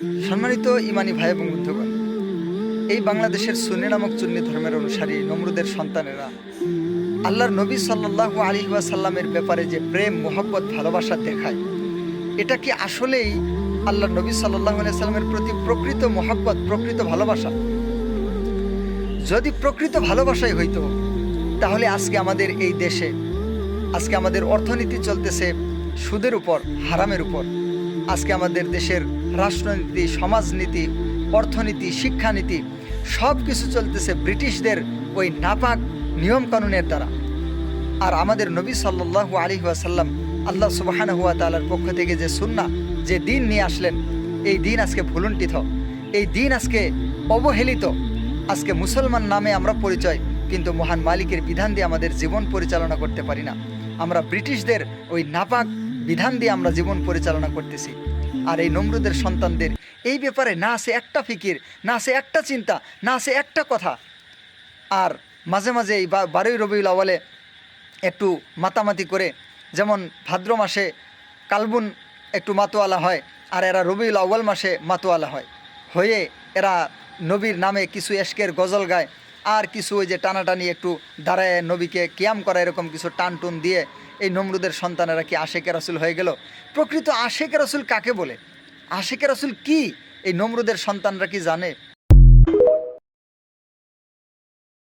সম্মানিত ইমানি ভাই এবং বন্ধুগণ, এই বাংলাদেশের সুন্নি নামক চুন্নি ধর্মের অনুসারী নমরুদের সন্তানেরা, আল্লাহর নবী সাল্লাহ আলী সাল্লামের ব্যাপারে যে প্রেম, মোহব্বত, ভালোবাসা দেখায়, এটা কি আসলেই আল্লাহর নবী সাল্লাহ সাল্লামের প্রতি প্রকৃত মোহব্বত, প্রকৃত ভালোবাসা? যদি প্রকৃত ভালোবাসাই হইতো, তাহলে আজকে আমাদের এই দেশে, আজকে আমাদের অর্থনীতি চলতেছে সুদের উপর, হারামের উপর। আজকে আমাদের দেশের রাষ্ট্রনীতি, সমাজনীতি, অর্থনীতি, শিক্ষানীতি সব কিছু চলতেছে ব্রিটিশদের ওই নাপাক নিয়মকানুনের দ্বারা। আর আমাদের নবী সাল্লাহ আলী ওয়াসাল্লাম আল্লাহ সুবাহান হুয়া তালার পক্ষ থেকে যে সুন্না যে দিন নিয়ে আসলেন, এই দিন আজকে ভুলুণ্ঠিত। এই দিন আজকে অবহেলিত। আজকে মুসলমান নামে আমরা পরিচয়, কিন্তু মহান মালিকের বিধান দিয়ে আমাদের জীবন পরিচালনা করতে পারি না। আমরা ব্রিটিশদের ওই নাপাক বিধান দিয়ে আমরা জীবন পরিচালনা করতেছি। আর এই নমরুদের সন্তানদের, এই ব্যাপারে না আছে একটা ফিকির, না আছে একটা চিন্তা, না আছে একটা কথা। আর মাঝে মাঝে এই বারোই রবিউল আওয়ালে একটু মাতামাতি করে, যেমন ভাদ্র মাসে কালবুন একটু মাতোয়ালা হয়, আর এরা রবিউল আউ্য়াল মাসে মাতোয়ালা হয়। হয়ে এরা নবীর নামে কিছু এশকের গজল গায় আর কিছু ওই যে টানাটানি একটু দাঁড়ায় নবীকে ক্যাম করা, এরকম কিছু টান টুন দিয়ে এই নমরুদের সন্তানেরা কি আশেকে রাসুল হয়ে গেল? প্রকৃত আশেকের রাসুল কাকে বলে? আশেকের রাসুল কি? এই নমরুদের সন্তানরা কি জানে?